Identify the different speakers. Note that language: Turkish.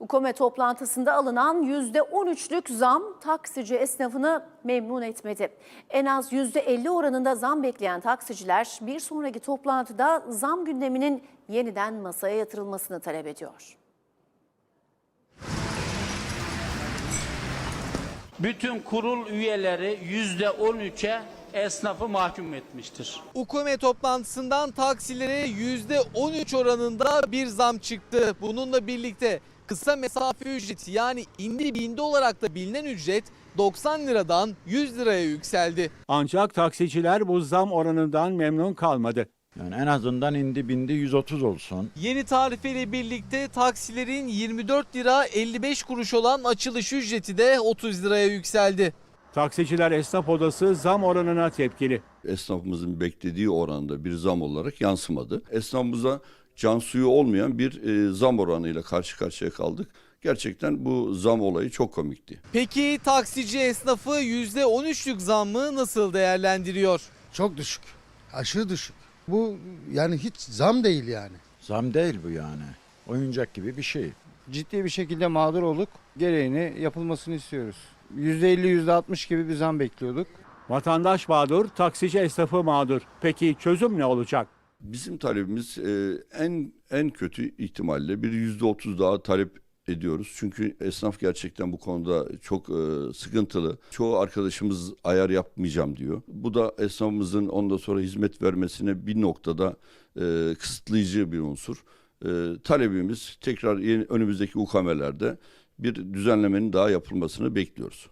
Speaker 1: UKOME toplantısında alınan %13'lük zam taksici esnafını memnun etmedi. En az %50 oranında zam bekleyen taksiciler bir sonraki toplantıda zam gündeminin yeniden masaya yatırılmasını talep ediyor.
Speaker 2: bütün kurul üyeleri yüzde 13'e esnafı mahkum etmiştir.
Speaker 3: UKOME toplantısından taksilere %13 oranında bir zam çıktı. Bununla birlikte kısa mesafe ücreti yani indi bindi olarak da bilinen ücret 90 liradan 100 liraya yükseldi.
Speaker 4: Ancak taksiciler bu zam oranından memnun kalmadı.
Speaker 5: Yani en azından indi bindi 130 olsun.
Speaker 3: Yeni tarifeyle birlikte taksilerin 24 lira 55 kuruş olan açılış ücreti de 30 liraya yükseldi.
Speaker 4: Taksiciler esnaf odası zam oranına tepkili.
Speaker 6: esnafımızın beklediği oranda bir zam olarak yansımadı. Esnafımıza can suyu olmayan bir e, zam oranıyla karşı karşıya kaldık. Gerçekten bu zam olayı çok komikti.
Speaker 3: Peki taksici esnafı %13'lük zammı nasıl değerlendiriyor?
Speaker 7: Çok düşük. Aşırı düşük. Bu yani hiç zam değil yani.
Speaker 5: Zam değil bu yani. Oyuncak gibi bir şey.
Speaker 8: ciddi bir şekilde mağdur olduk. Gereğini yapılmasını istiyoruz. %50 %60 gibi bir zam bekliyorduk.
Speaker 4: Vatandaş mağdur, taksici esnafı mağdur. Peki çözüm ne olacak?
Speaker 6: Bizim talebimiz e, en en kötü ihtimalle bir yüzde otuz daha talep ediyoruz. Çünkü esnaf gerçekten bu konuda çok e, sıkıntılı. Çoğu arkadaşımız ayar yapmayacağım diyor. Bu da esnafımızın ondan sonra hizmet vermesine bir noktada e, kısıtlayıcı bir unsur. E, talebimiz tekrar yeni, önümüzdeki ukamelerde bir düzenlemenin daha yapılmasını bekliyoruz.